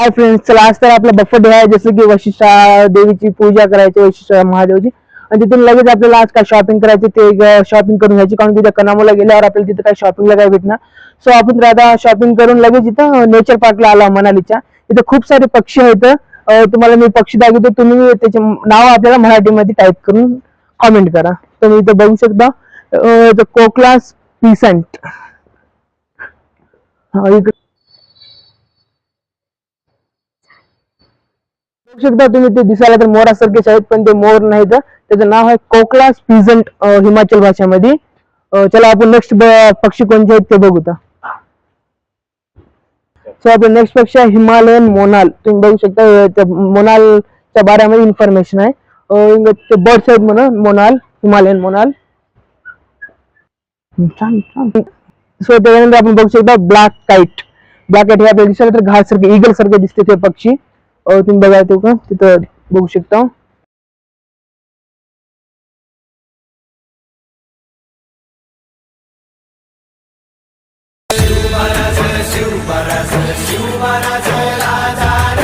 Hi friends चला आज तर आपला बफर डे आहे जसं की वशिष्ठा देवीची पूजा करायची वशिष्ठा महादेवची. आणि तिथून लगेच आपल्याला आज काय शॉपिंग करायची ते शॉपिंग करून घ्यायची. कारण की त्या कनामोला गेल्यावर आपल्याला तिथं काय शॉपिंगला काय भेटणार? सो आपण तर आता शॉपिंग करून लगेच इथं नेचर पार्कला आलो मनालीच्या. इथं खूप सारे पक्षी आहेत. तुम्हाला मी पक्षी दाखवतो. तुम्ही त्याचे नाव आपल्याला मराठीमध्ये टाईप करून कॉमेंट करा. तुम्ही इथं बघू शकता. अं, कोकलास पिसंट बघू शकता तुम्ही ते दिसायला तर मोरासारखेच आहेत पण ते मोर नाही तर त्याचं नाव आहे कोकलास पिझंट हिमाचल भाषेमध्ये. चला आपण नेक्स्ट पक्षी कोणते आहेत ते बघू सो आपलं नेक्स्ट पक्षी आहे हिमालयन मोनाल. तुम्ही बघू शकता मोनालच्या बाऱ्यामध्ये इन्फॉर्मेशन आहे. ते बर्ड्स आहेत म्हणून मोनाल हिमालयन मोनाल. सो त्याच्यानंतर आपण बघू शकता ब्लॅक काईट ब्लॅक काईट हे आपल्याला दिसायला तर घास सारखे इगल सारखे दिसते ते पक्षी. तुम्ही बघा तो का? तिथं बघू शकता. शिव महाराज शिव महाराज.